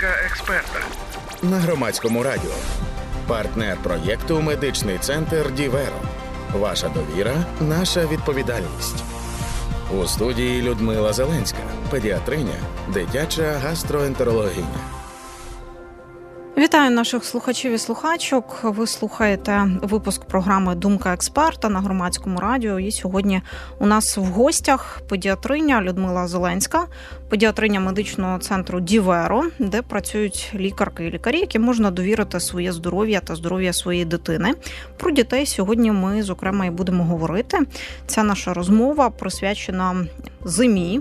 Думка експерта на громадському радіо. Партнер проєкту Медичний центр Діверо. Ваша довіра, наша відповідальність. У студії Людмила Зеленська, педіатриня, дитяча гастроентерологиня. Вітаю наших слухачів і слухачок. Ви слухаєте випуск програми Думка експерта на громадському радіо. І сьогодні у нас в гостях педіатриня Людмила Зеленська, педіатриня медичного центру Діверо, де працюють лікарки і лікарі, які можна довірити своє здоров'я та здоров'я своєї дитини. Про дітей сьогодні ми зокрема і будемо говорити. Ця наша розмова присвячена зимі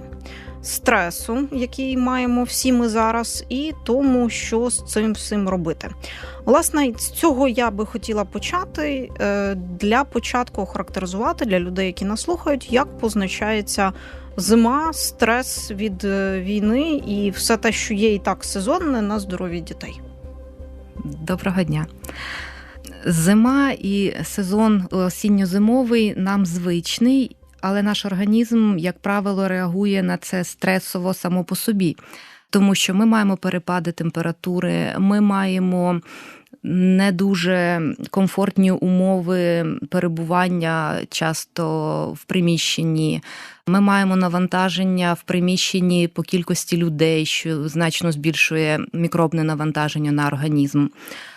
стресу, який маємо всі ми зараз, і тому, що з цим всім робити. Власне, з цього я би хотіла почати е, для початку охарактеризувати для людей, які нас слухають, як позначається зима, стрес від е, війни і все те, що є і так сезонне на здоров'я дітей. Доброго дня. Зима і сезон осінньо-зимовий нам звичний, але наш організм, як правило, реагує на це стресово само по собі, тому що ми маємо перепади температури, ми маємо. Не дуже комфортні умови перебування часто в приміщенні. Ми маємо навантаження в приміщенні по кількості людей, що значно збільшує мікробне навантаження на організм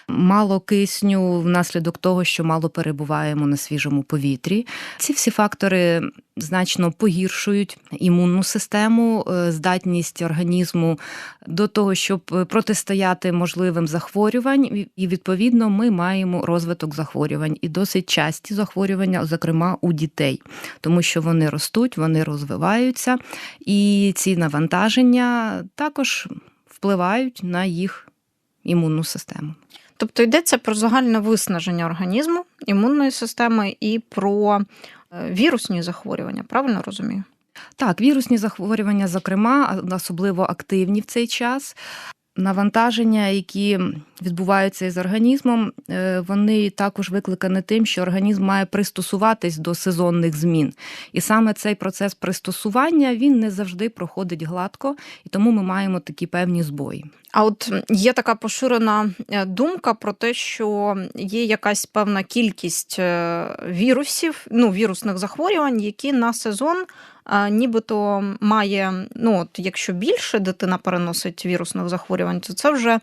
мало кисню внаслідок того, що мало перебуваємо на свіжому повітрі. Ці всі фактори значно погіршують імунну систему, е, здатність організму до того, щоб протистояти можливим захворювань, і відповідно ми маємо розвиток захворювань і досить часті захворювання, зокрема у дітей, тому що вони ростуть, вони розвиваються, і ці навантаження також впливають на їх імунну систему. Тобто йдеться про загальне виснаження організму, імунної системи і про е, вірусні захворювання, правильно розумію? Так, вірусні захворювання, зокрема, особливо активні в цей час. Навантаження, які відбуваються із організмом, е, вони також викликані тим, що організм має пристосуватись до сезонних змін. І саме цей процес пристосування він не завжди проходить гладко, і тому ми маємо такі певні збої. А от є така поширена е, думка про те, що є якась певна кількість е, вірусів, ну вірусних захворювань, які на сезон нібито має, ну от якщо більше дитина переносить вірусних захворювань, то це вже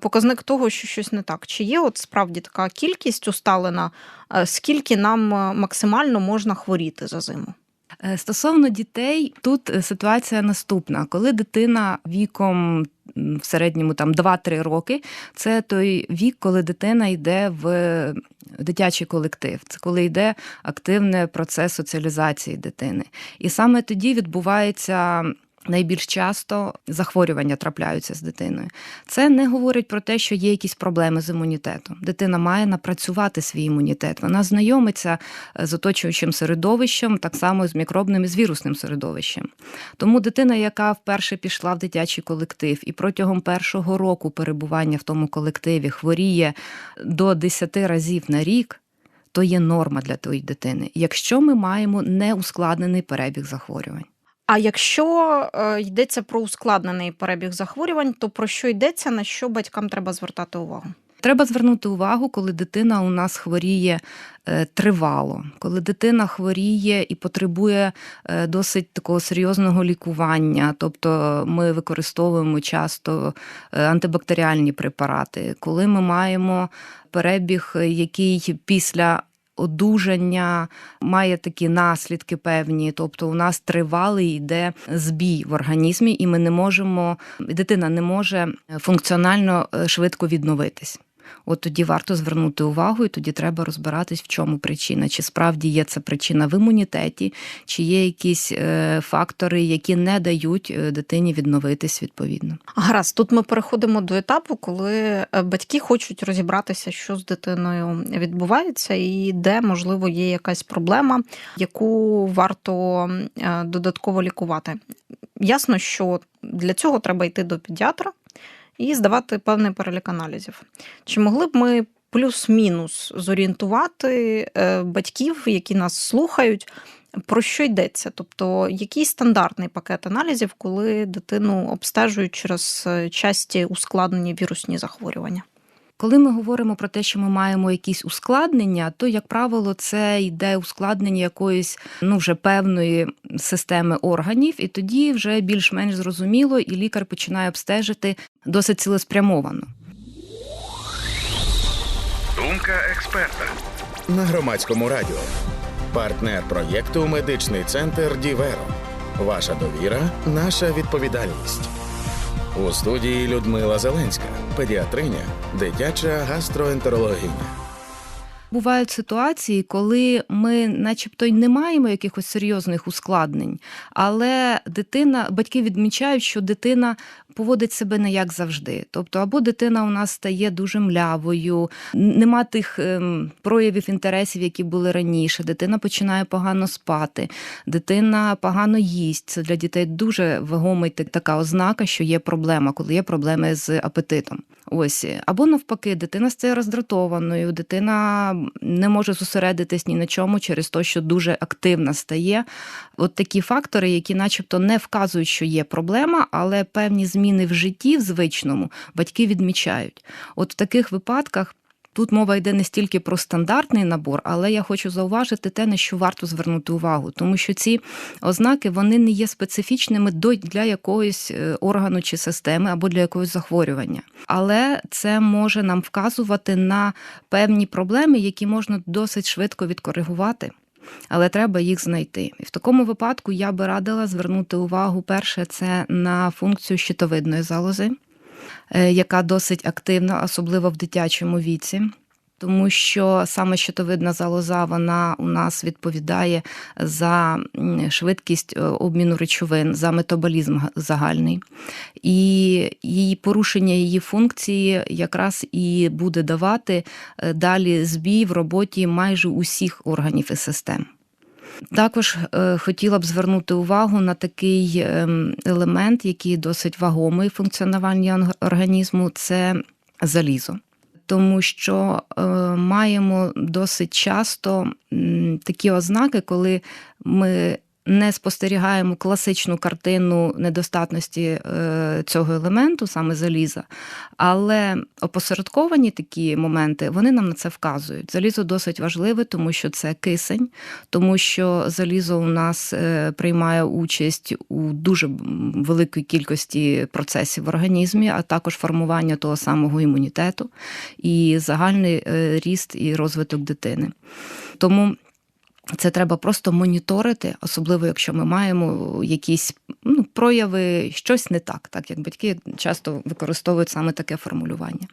показник того, що щось не так. Чи є от справді така кількість усталена, скільки нам максимально можна хворіти за зиму? Е, стосовно дітей, тут е, ситуація наступна: коли дитина віком в середньому там 2-3 роки, це той вік, коли дитина йде в дитячий колектив, це коли йде активний процес соціалізації дитини. І саме тоді відбувається найбільш часто захворювання трапляються з дитиною. Це не говорить про те, що є якісь проблеми з імунітетом. Дитина має напрацювати свій імунітет. Вона знайомиться е, з оточуючим середовищем, так само з мікробним і з вірусним середовищем. Тому дитина, яка вперше пішла в дитячий колектив і протягом першого року перебування в тому колективі хворіє до 10 разів на рік. То є норма для тої дитини, якщо ми маємо неускладнений перебіг захворювань. А якщо е, йдеться про ускладнений перебіг захворювань, то про що йдеться, на що батькам треба звертати увагу? Треба звернути увагу, коли дитина у нас хворіє е, тривало, коли дитина хворіє і потребує е, досить такого серйозного лікування, тобто ми використовуємо часто антибактеріальні препарати, коли ми маємо перебіг, який після одужання має такі наслідки певні, тобто у нас тривалий йде збій в організмі, і ми не можемо, дитина не може функціонально е, швидко відновитись от тоді варто звернути увагу, і тоді треба розбиратись, в чому причина. Чи справді є це причина в імунітеті, чи є якісь е, фактори, які не дають е, дитині відновитись відповідно. Гаразд, тут ми переходимо до етапу, коли е, батьки хочуть розібратися, що з дитиною відбувається, і де можливо є якась проблема, яку варто додатково лікувати. Ясно, що для цього треба йти до педіатра і здавати певний перелік аналізів. Чи могли б ми плюс-мінус зорієнтувати е, батьків, які нас слухають. Про що йдеться? Тобто, який стандартний пакет аналізів, коли дитину обстежують через е, часті ускладнені вірусні захворювання? Коли ми говоримо про те, що ми маємо якісь ускладнення, то, як правило, це йде ускладнення якоїсь ну вже певної системи органів, і тоді вже більш-менш зрозуміло, і лікар починає обстежити досить цілеспрямовано. Думка експерта на громадському радіо. Партнер проєкту Медичний центр Діверо. Ваша довіра, наша відповідальність. У студії Людмила Зеленська, педіатриня, дитяча гастроентерологиня. Бувають ситуації, коли ми, начебто, й не маємо якихось серйозних ускладнень, але дитина, батьки відмічають, що дитина поводить себе не як завжди. Тобто, або дитина у нас стає дуже млявою, нема тих ем, проявів інтересів, які були раніше. Дитина починає погано спати, дитина погано їсть. Це для дітей дуже вагомий така ознака, що є проблема, коли є проблеми з апетитом. Ось або навпаки, дитина стає роздратованою, дитина не може зосередитись ні на чому через те, що дуже активна стає. От такі фактори, які, начебто, не вказують, що є проблема, але певні зміни в житті в звичному батьки відмічають. От в таких випадках. Тут мова йде не стільки про стандартний набор, але я хочу зауважити те, на що варто звернути увагу, тому що ці ознаки вони не є специфічними для якоїсь е, органу чи системи або для якогось захворювання. Але це може нам вказувати на певні проблеми, які можна досить швидко відкоригувати. Але треба їх знайти. І в такому випадку я би радила звернути увагу перше, це на функцію щитовидної залози. Е, яка досить активна, особливо в дитячому віці. Тому що саме щитовидна залоза вона у нас відповідає за швидкість е, обміну речовин, за метаболізм загальний, і її порушення її функції якраз і буде давати е, далі збій в роботі майже усіх органів і систем. Також е, хотіла б звернути увагу на такий ем, елемент, який досить вагомий в організму це залізо. Тому що е, маємо досить часто такі ознаки, коли ми не спостерігаємо класичну картину недостатності е, цього елементу, саме заліза, але опосередковані такі моменти вони нам на це вказують. Залізо досить важливе, тому що це кисень, тому що залізо у нас е, приймає участь у дуже великій кількості процесів в організмі, а також формування того самого імунітету і загальний е, ріст і розвиток дитини. Тому це треба просто моніторити, особливо якщо ми маємо якісь ну, прояви, щось не так, так як батьки часто використовують саме таке формулювання.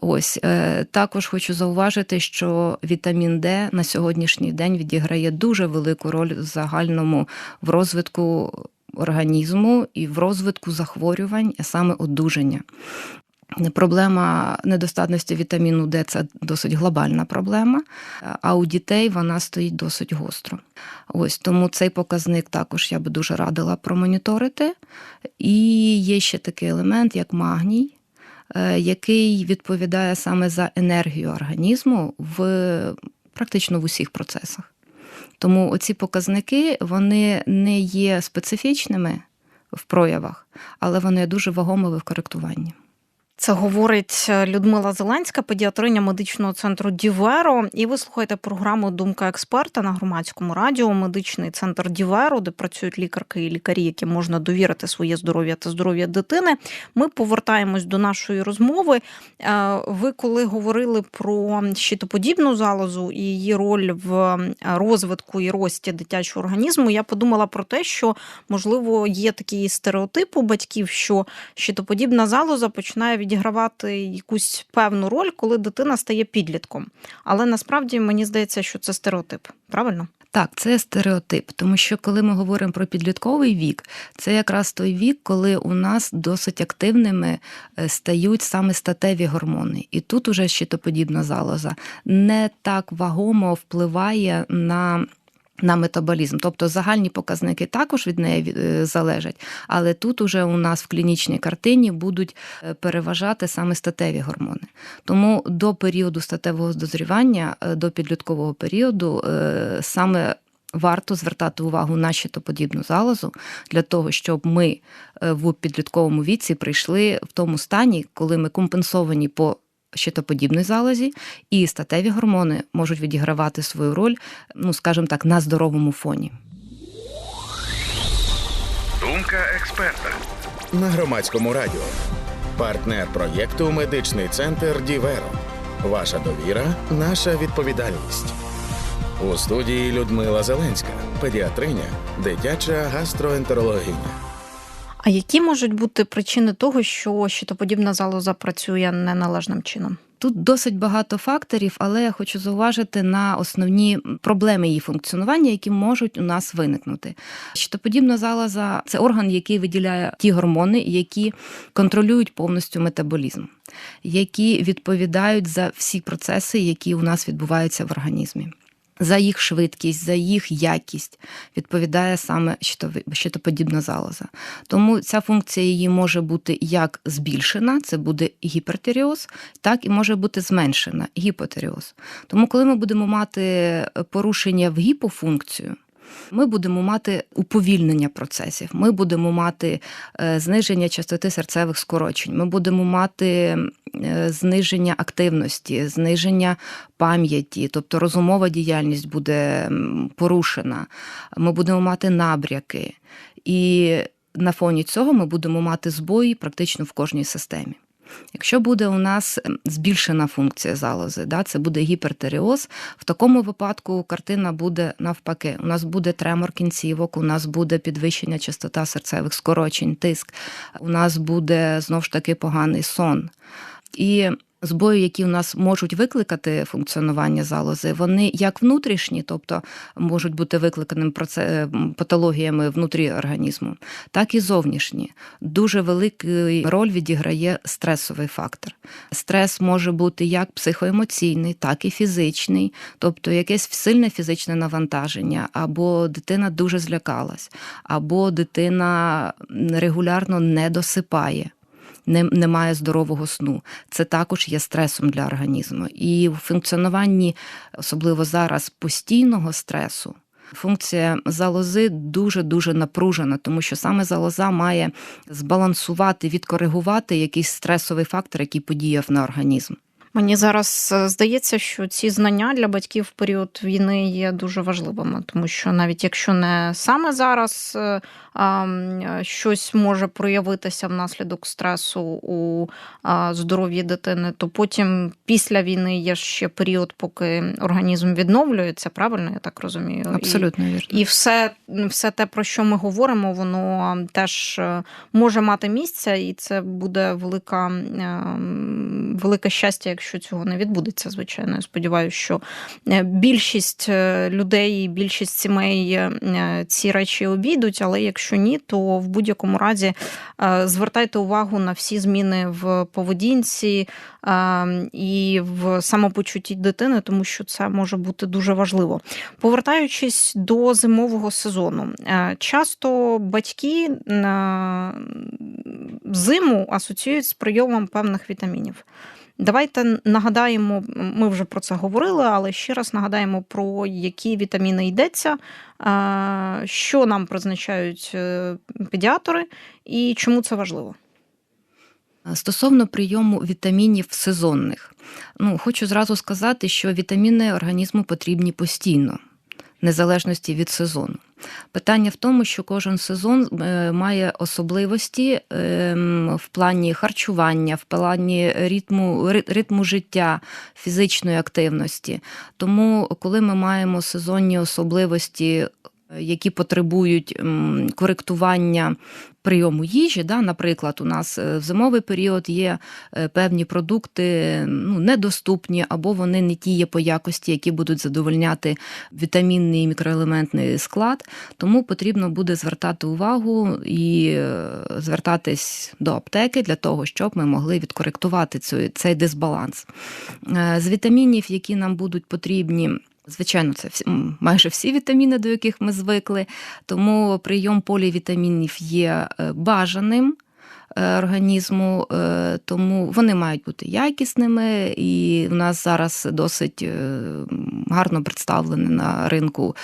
Ось е, також хочу зауважити, що вітамін Д на сьогоднішній день відіграє дуже велику роль в загальному в розвитку організму і в розвитку захворювань, а саме одужання. Проблема недостатності вітаміну Д це досить глобальна проблема, а у дітей вона стоїть досить гостро. Ось тому цей показник також я би дуже радила промоніторити. І є ще такий елемент, як магній, е, який відповідає саме за енергію організму в практично в усіх процесах. Тому оці показники вони не є специфічними в проявах, але вони дуже вагомими в коректуванні. Це говорить е, Людмила Зеленська, педіатриня медичного центру Діверо. І ви слухаєте програму Думка експерта на громадському радіо, медичний центр Діверо, де працюють лікарки і лікарі, яким можна довірити своє здоров'я та здоров'я дитини. Ми повертаємось до нашої розмови. Е, ви коли говорили про щитоподібну залозу і її роль в е, розвитку і рості дитячого організму, я подумала про те, що можливо є такий стереотип у батьків, що щитоподібна залоза починає відігравати якусь певну роль, коли дитина стає підлітком. Але насправді мені здається, що це стереотип. Правильно? Так, це стереотип, тому що коли ми говоримо про підлітковий вік, це якраз той вік, коли у нас досить активними е, стають саме статеві гормони. І тут уже щитоподібна залоза не так вагомо впливає на На метаболізм, тобто загальні показники також від неї е, залежать, але тут уже у нас в клінічній картині будуть е, переважати саме статеві гормони. Тому до періоду статевого дозрівання, е, до підліткового періоду, саме варто звертати увагу на щитоподібну залозу для того, щоб ми в підлітковому віці прийшли в тому стані, коли ми компенсовані по щитоподібній залозі, і статеві гормони можуть відігравати свою роль, ну скажімо так, на здоровому фоні. Думка експерта на громадському радіо. Партнер проєкту Медичний центр Діверо. Ваша довіра, наша відповідальність. У студії Людмила Зеленська, педіатриня, дитяча гастроентерологиня. А які можуть бути причини того, що щитоподібна залоза працює неналежним чином? Тут досить багато факторів, але я хочу зауважити на основні проблеми її функціонування, які можуть у нас виникнути. Щитоподібна залоза це орган, який виділяє ті гормони, які контролюють повністю метаболізм, які відповідають за всі процеси, які у нас відбуваються в організмі. За їх швидкість, за їх якість відповідає саме щитоподібна залоза. Тому ця функція її може бути як збільшена, це буде гіпертиріоз, так і може бути зменшена гіпотиріоз. Тому, коли ми будемо мати порушення в гіпофункцію, ми будемо мати уповільнення процесів, ми будемо мати е, зниження частоти серцевих скорочень, ми будемо мати е, зниження активності, зниження пам'яті, тобто розумова діяльність буде порушена, ми будемо мати набряки. І на фоні цього ми будемо мати збої практично в кожній системі. Якщо буде у нас ем, збільшена функція залози, да, це буде гіпертеріоз, в такому випадку картина буде навпаки. У нас буде тремор кінцівок, у нас буде підвищення частота серцевих скорочень, тиск, у нас буде знову ж таки поганий сон. І збої, які у нас можуть викликати функціонування залози, вони як внутрішні, тобто можуть бути викликаними патологіями внутрі організму, так і зовнішні. Дуже велику роль відіграє стресовий фактор. Стрес може бути як психоемоційний, так і фізичний, тобто якесь сильне фізичне навантаження, або дитина дуже злякалась, або дитина регулярно не досипає немає здорового сну. Це також є стресом для організму. І в функціонуванні, особливо зараз, постійного стресу. Функція залози дуже дуже напружена, тому що саме залоза має збалансувати, відкоригувати якийсь стресовий фактор, який подіяв на організм. Мені зараз е, здається, що ці знання для батьків в період війни є дуже важливими, тому що навіть якщо не саме зараз е, а, щось може проявитися внаслідок стресу у здоров'ї дитини, то потім після війни є ще період, поки організм відновлюється. Правильно, я так розумію? І- Абсолютно вірно. І все, все те, про що ми говоримо, воно теж е, може мати місце, і це буде велика, велике щастя, якщо цього не відбудеться. Звичайно, я сподіваюся, що е, більшість е, людей, більшість сімей е, ці речі обійдуть, але якщо ні, то в будь-якому разі звертайте увагу на всі зміни в поведінці і в самопочутті дитини, тому що це може бути дуже важливо. Повертаючись до зимового сезону, часто батьки зиму асоціюють з прийомом певних вітамінів. Давайте нагадаємо, ми вже про це говорили, але ще раз нагадаємо, про які вітаміни йдеться, що нам призначають е, педіатри і чому це важливо. Стосовно прийому вітамінів сезонних, ну хочу зразу сказати, що вітаміни організму потрібні постійно, незалежності від сезону. Питання в тому, що кожен сезон е, має особливості ем, в плані харчування, в плані ритму, ритму життя, фізичної активності. Тому, коли ми маємо сезонні особливості, е, які потребують коректування прийому їжі, да, наприклад, у нас е, в зимовий період є е, певні продукти ну, недоступні, або вони не ті є по якості, які будуть задовольняти вітамінний і мікроелементний склад. Тому потрібно буде звертати увагу і е, звертатись до аптеки для того, щоб ми могли відкоректувати цей дисбаланс. З вітамінів, які нам будуть потрібні Звичайно, це всі, майже всі вітаміни, до яких ми звикли. Тому прийом полівітамінів є е, бажаним е, організму, е, тому вони мають бути якісними, і в нас зараз досить гарно представлений на ринку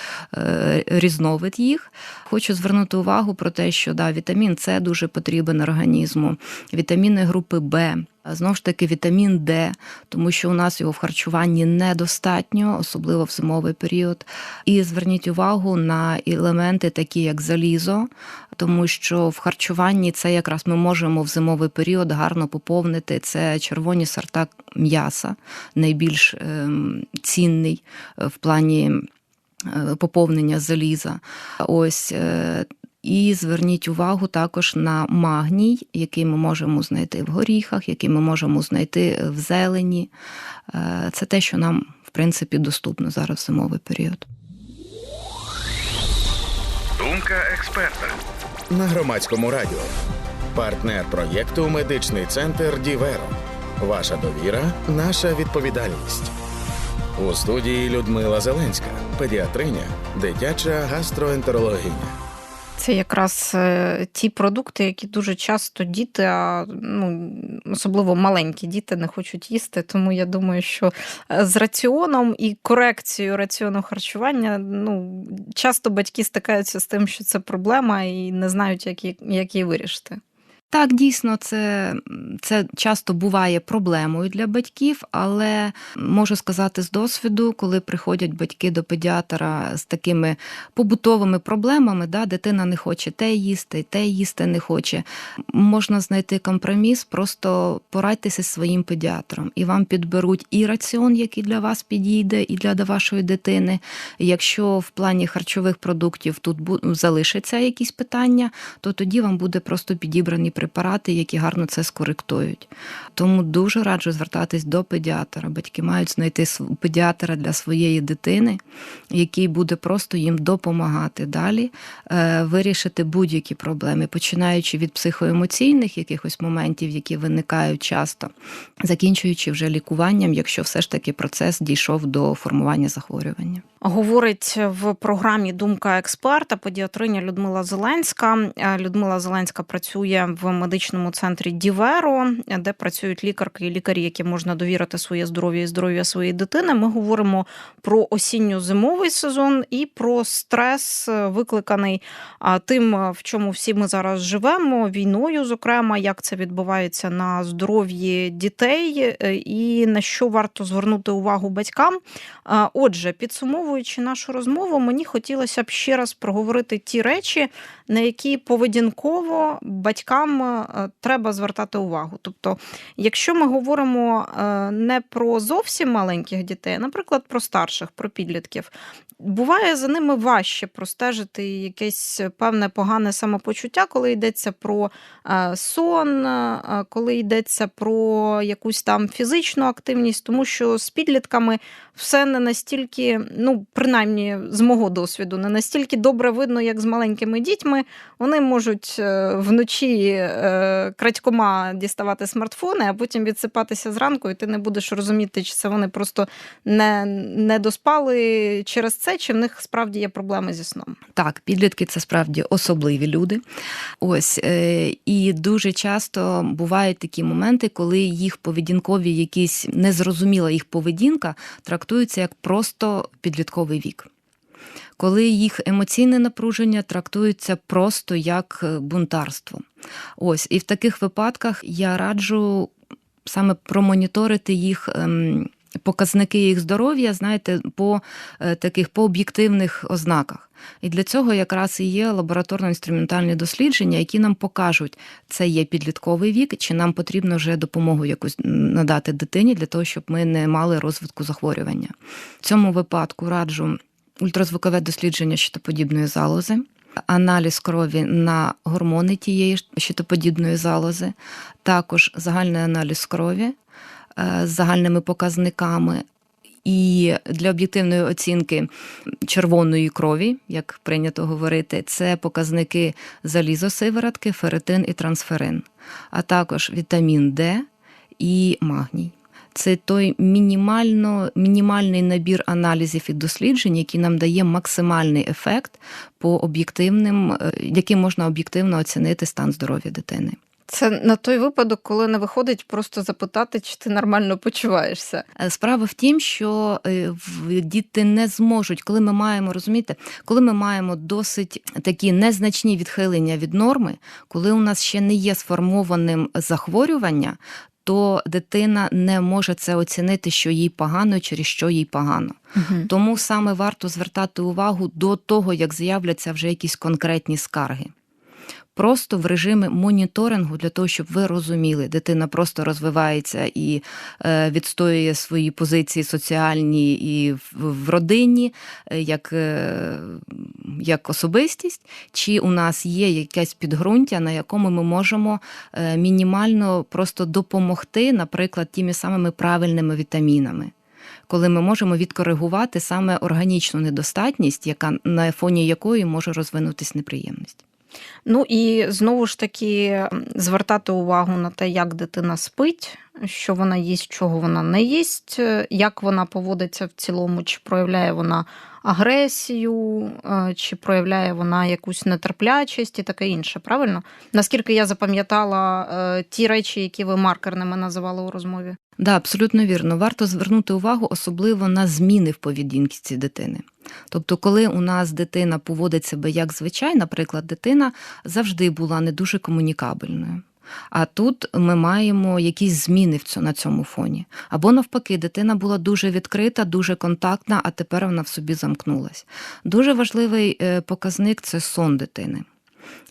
різновид їх. Хочу звернути увагу про те, що да, вітамін С дуже потрібен організму, вітаміни групи Б. Знову ж таки, вітамін Д, тому що у нас його в харчуванні недостатньо, особливо в зимовий період. І зверніть увагу на елементи, такі як залізо, тому що в харчуванні це якраз ми можемо в зимовий період гарно поповнити. Це червоні сорта м'яса, найбільш ем, цінний е, в плані е, поповнення заліза. Ось. Е, і зверніть увагу також на магній, який ми можемо знайти в горіхах, який ми можемо знайти в зелені. Е, Це те, що нам, в принципі, доступно зараз в зимовий період. Думка експерта на громадському радіо. Партнер проєкту Медичний центр Діверо. Ваша довіра, наша відповідальність. У студії Людмила Зеленська, педіатриня, дитяча гастроентерологиня. Це якраз е, ті продукти, які дуже часто діти, а ну особливо маленькі діти, не хочуть їсти. Тому я думаю, що е, з раціоном і корекцією раціону харчування ну часто батьки стикаються з тим, що це проблема, і не знають, як її, як її вирішити. Так, дійсно, це, це часто буває проблемою для батьків, але можу сказати з досвіду, коли приходять батьки до педіатра з такими побутовими проблемами, да, дитина не хоче те їсти, те їсти не хоче. Можна знайти компроміс, просто порадьтеся зі своїм педіатром, і вам підберуть і раціон, який для вас підійде, і для вашої дитини. Якщо в плані харчових продуктів тут залишаться якісь питання, то тоді вам буде просто підібрані препарати, які гарно це скоректують. Тому дуже раджу звертатись до педіатра. Батьки мають знайти педіатра для своєї дитини, який буде просто їм допомагати далі е, вирішити будь-які проблеми, починаючи від психоемоційних якихось моментів, які виникають часто, закінчуючи вже лікуванням, якщо все ж таки процес дійшов до формування захворювання. Говорить в програмі Думка експерта педіатриня Людмила Зеленська. Е, Людмила Зеленська працює в медичному центрі Діверо, де працюють лікарки і лікарі, які можна довірити своє здоров'я і здоров'я своєї дитини. Ми говоримо про осінньо-зимовий сезон і про стрес, е, викликаний тим, е, в чому всі ми зараз живемо, війною, зокрема, як це відбувається на здоров'ї дітей, і на що варто звернути увагу батькам. Отже, підсумовуючи нашу розмову, мені хотілося б ще раз проговорити ті речі, на які поведінково батькам е, треба звертати увагу. Тобто, якщо ми говоримо е, не про зовсім маленьких дітей, а, наприклад, про старших, про підлітків, буває за ними важче простежити якесь певне погане самопочуття, коли йдеться про е, сон, е, коли йдеться про якусь там фізичну активність, тому що з підлітками все не настільки, ну принаймні з мого досвіду, не настільки добре видно, як з маленькими дітьми. Вони можуть е, вночі е, крадькома діставати смартфони, а потім відсипатися зранку, і ти не будеш розуміти, чи це вони просто не, не доспали через це, чи в них справді є проблеми зі сном. Так, підлітки це справді особливі люди. Ось е, і дуже часто бувають такі моменти, коли їх поведінкові, якісь незрозуміла їх поведінка, трактуються як просто підлітковий вік. Коли їх емоційне напруження трактується просто як е, бунтарство. Ось, і в таких випадках я раджу саме промоніторити їх. Показники їх здоров'я, знаєте, по е, таких по об'єктивних ознаках. І для цього якраз і є лабораторно-інструментальні дослідження, які нам покажуть, це є підлітковий вік, чи нам потрібно вже допомогу якусь надати дитині для того, щоб ми не мали розвитку захворювання. В цьому випадку раджу ультразвукове дослідження щитоподібної залози. Аналіз крові на гормони тієї щитоподібної залози, також загальний аналіз крові з загальними показниками, і для об'єктивної оцінки червоної крові, як прийнято говорити, це показники залізосиворотки, ферритин і трансферин, а також вітамін Д і магній. Це той мінімально, мінімальний набір аналізів і досліджень, який нам дає максимальний ефект по об'єктивним, е, яким можна об'єктивно оцінити стан здоров'я дитини. Це на той випадок, коли не виходить просто запитати, чи ти нормально почуваєшся. Е, Справа в тім, що е, діти не зможуть, коли ми маємо розумієте, коли ми маємо досить такі незначні відхилення від норми, коли у нас ще не є сформованим захворювання. То дитина не може це оцінити, що їй погано, через що їй погано. Тому саме варто звертати увагу до того, як з'являться вже якісь конкретні скарги. Просто в режимі моніторингу для того, щоб ви розуміли, дитина просто розвивається і е, відстоює свої позиції соціальні і в, родині, е, як, е, як особистість, чи у нас є якесь підґрунтя, на якому ми можемо мінімально просто допомогти, наприклад, тими самими правильними вітамінами коли ми можемо відкоригувати саме органічну недостатність, яка на фоні якої може розвинутись неприємність. Ну і знову ж таки звертати увагу на те, як дитина спить, що вона їсть, чого вона не їсть, е, як вона поводиться в цілому, чи проявляє вона агресію, е, чи проявляє вона якусь нетерплячість і таке інше. Правильно? Наскільки я запам'ятала е, ті речі, які ви маркерними називали у розмові? Да, абсолютно вірно. Варто звернути увагу особливо на зміни в поведінці дитини. Тобто, коли у нас дитина поводить себе як звичай, наприклад, дитина завжди була не дуже комунікабельною. А тут ми маємо якісь зміни на цьому фоні. Або навпаки, дитина була дуже відкрита, дуже контактна, а тепер вона в собі замкнулась. Дуже важливий е, показник це сон дитини.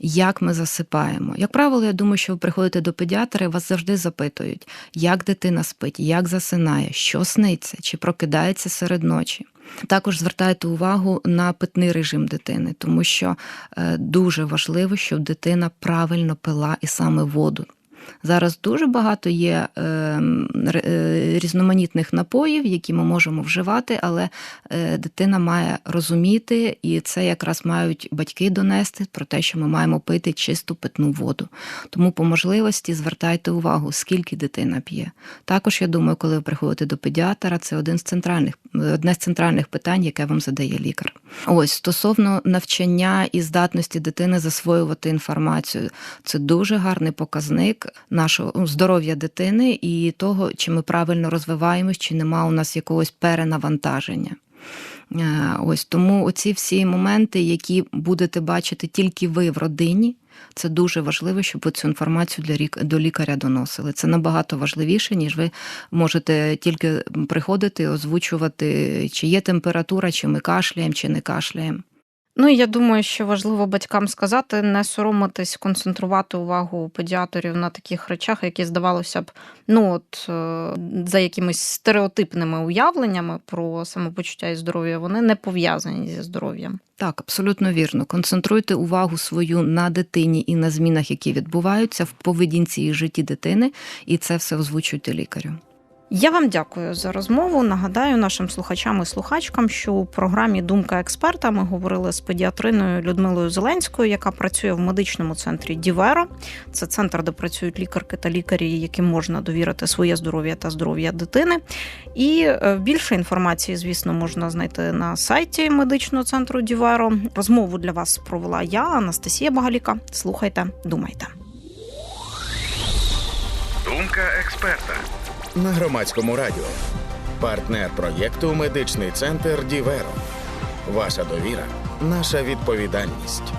Як ми засипаємо? Як правило, я думаю, що ви приходите до педіатра, і вас завжди запитують, як дитина спить, як засинає, що сниться, чи прокидається серед ночі. Також звертайте увагу на питний режим дитини, тому що е, дуже важливо, щоб дитина правильно пила і саме воду. Зараз дуже багато є е, р- е, різноманітних напоїв, які ми можемо вживати, але е, дитина має розуміти, і це якраз мають батьки донести про те, що ми маємо пити чисту питну воду. Тому по можливості звертайте увагу, скільки дитина п'є. Також я думаю, коли ви приходите до педіатра, це один з центральних одне з центральних питань, яке вам задає лікар. Ось стосовно навчання і здатності дитини засвоювати інформацію, це дуже гарний показник нашого ну, здоров'я дитини і того, чи ми правильно розвиваємось, чи нема у нас якогось перенавантаження. Е, Ось тому оці всі моменти, які будете бачити тільки ви в родині, це дуже важливо, щоб ви цю інформацію для рік- до лікаря доносили. Це набагато важливіше, ніж ви можете тільки приходити озвучувати, чи є температура, чи ми кашляємо, чи не кашляємо. Ну я думаю, що важливо батькам сказати, не соромитись, концентрувати увагу педіатрів на таких речах, які здавалося б, ну от е, за якимись стереотипними уявленнями про самопочуття і здоров'я, вони не пов'язані зі здоров'ям. Так, абсолютно вірно. Концентруйте увагу свою на дитині і на змінах, які відбуваються в поведінці і житті дитини, і це все озвучуйте лікарю. Я вам дякую за розмову. Нагадаю нашим слухачам і слухачкам, що у програмі Думка експерта ми говорили з педіатриною Людмилою Зеленською, яка працює в медичному центрі Діверо. Це центр, де працюють лікарки та лікарі, яким можна довірити своє здоров'я та здоров'я дитини. І е, більше інформації, звісно, можна знайти на сайті медичного центру Діверо. Розмову для вас провела я, Анастасія Багаліка. Слухайте, думайте. Думка експерта на громадському радіо. Партнер проєкту Медичний центр Діверо. Ваша довіра, наша відповідальність.